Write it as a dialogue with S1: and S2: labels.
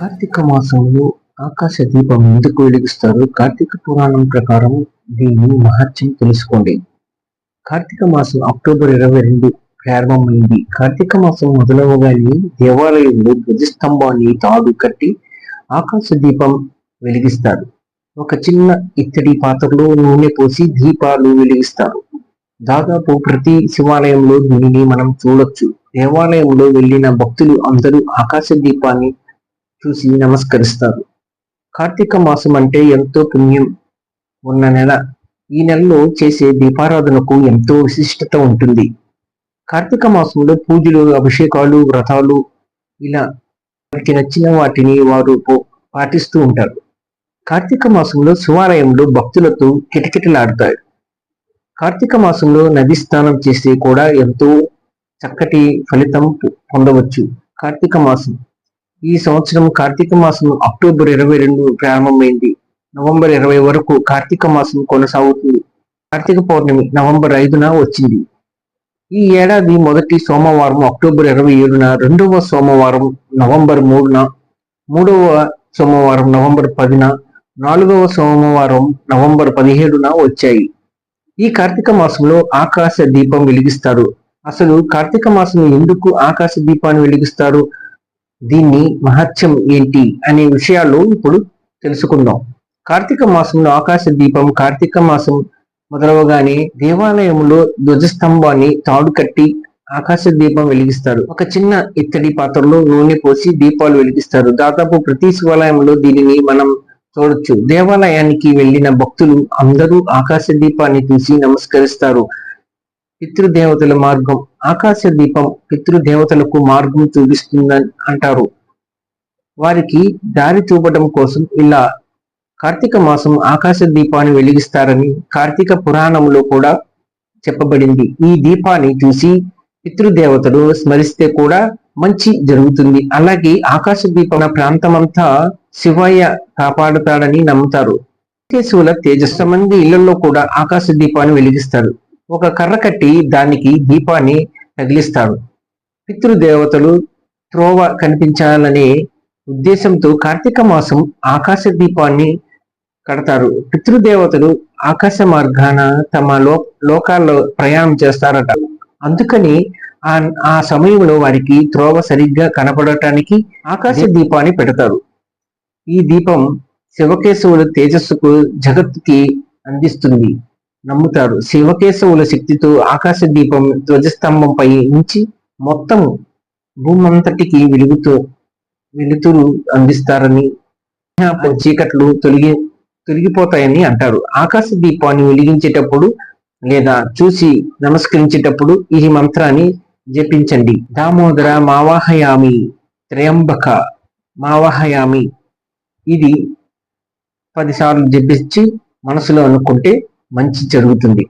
S1: కార్తీక మాసంలో ఆకాశ దీపం ఎందుకు వెలిగిస్తారు కార్తీక పురాణం ప్రకారం దీని మహత్యం తెలుసుకోండి. కార్తీక మాసం అక్టోబర్ ఇరవై రెండు ప్రారంభమైంది. కార్తీక మాసం మొదలవగానే దేవాలయంలో ధ్వజస్తంభాన్ని తాడు కట్టి ఆకాశ దీపం వెలిగిస్తారు. ఒక చిన్న ఇత్తడి పాత్రలో నూనె పోసి దీపాలు వెలిగిస్తారు. దాదాపు ప్రతి శివాలయంలో దీనిని మనం చూడొచ్చు. దేవాలయంలో వెళ్ళిన భక్తులు అందరూ ఆకాశ దీపాన్ని చూసి నమస్కరిస్తారు. కార్తీక మాసం అంటే ఎంతో పుణ్యం. ఉన్న నెల ఈ నెలలో చేసే దీపారాధనకు ఎంతో విశిష్టత ఉంటుంది. కార్తీక మాసంలో పూజలు అభిషేకాలు వ్రతాలు ఇలా వారికి నచ్చిన వాటిని వారు పాటిస్తూ ఉంటారు. కార్తీక మాసంలో శివాలయంలో భక్తులతో కిటకిటలాడతాయి కార్తీక మాసంలో నది స్నానం చేస్తే కూడా ఎంతో చక్కటి ఫలితం పొందవచ్చు. కార్తీక మాసం ఈ సంవత్సరం కార్తీక మాసం అక్టోబర్ ఇరవై రెండు ప్రారంభమైంది. నవంబర్ ఇరవై వరకు కార్తీక మాసం కొనసాగుతుంది. కార్తీక పౌర్ణమి నవంబర్ ఐదున వచ్చింది. ఈ ఏడాది మొదటి సోమవారం అక్టోబర్ ఇరవై ఏడున రెండవ సోమవారం నవంబర్ మూడున మూడవ సోమవారం నవంబర్ పదిన నాలుగవ సోమవారం నవంబర్ పదిహేడున వచ్చాయి. ఈ కార్తీక మాసంలో ఆకాశ దీపం వెలిగిస్తారు. అసలు కార్తీక మాసం ఎందుకు ఆకాశ దీపాన్ని వెలిగిస్తారు? దీన్ని మహత్యం ఏంటి అనే విషయాలు ఇప్పుడు తెలుసుకుందాం. కార్తీక మాసంలో ఆకాశ దీపం కార్తీక మాసం మొదలవగానే దేవాలయంలో ధ్వజస్తంభాన్ని తాడు కట్టి ఆకాశ దీపం వెలిగిస్తారు. ఒక చిన్న ఇత్తడి పాత్రలో నూనె పోసి దీపాలు వెలిగిస్తారు. దాదాపు ప్రతి శివాలయంలో దీనిని మనం చూడొచ్చు. దేవాలయానికి వెళ్ళిన భక్తులు అందరూ ఆకాశ దీపాన్ని చూసి నమస్కరిస్తారు. పితృదేవతల మార్గం ఆకాశ దీపం పితృదేవతలకు మార్గం చూపిస్తుందని అంటారు. వారికి దారి చూపడం కోసం ఇలా కార్తీక మాసం ఆకాశ దీపాన్ని వెలిగిస్తారని కార్తీక పురాణంలో కూడా చెప్పబడింది. ఈ దీపాన్ని చూసి పితృదేవతలు స్మరిస్తే కూడా మంచి జరుగుతుంది. అలాగే ఆకాశ దీపం ప్రాంతమంతా శివయ్య కాపాడుతాడని నమ్ముతారు. కేశవుల తేజస్సు మంది ఇళ్ళలో కూడా ఆకాశ దీపాన్ని వెలిగిస్తారు. ఒక కర్ర కట్టి దానికి దీపాన్ని తగిలిస్తాడు. పితృదేవతలు త్రోవ కనిపించాలనే ఉద్దేశంతో కార్తీక మాసం ఆకాశ దీపాన్ని కడతారు. పితృదేవతలు ఆకాశ మార్గాన తమ లో లోకాల్లో ప్రయాణం చేస్తారట. అందుకని ఆ ఆ సమయంలో వారికి త్రోవ సరిగ్గా కనపడటానికి ఆకాశ దీపాన్ని పెడతారు. ఈ దీపం శివకేశవుల తేజస్సుకు జగత్తుకి అందిస్తుంది. నమ్ముతారు శివకేశవుల శక్తితో ఆకాశ దీపం ధ్వజస్తంభంపై నుంచి మొత్తం భూమంతటికి వెలుగుతూ వెలుతురు అందిస్తారని చీకట్లు తొలగి తొలగిపోతాయని అంటారు. ఆకాశ దీపాన్ని వెలిగించేటప్పుడు లేదా చూసి నమస్కరించేటప్పుడు ఈ మంత్రాన్ని జపించండి. దామోదర మావాహయామి త్రయంబక మావాహయామి. ఇది పదిసార్లు జపించి మనసులో అనుకుంటే మంచి జరుగుతుంది.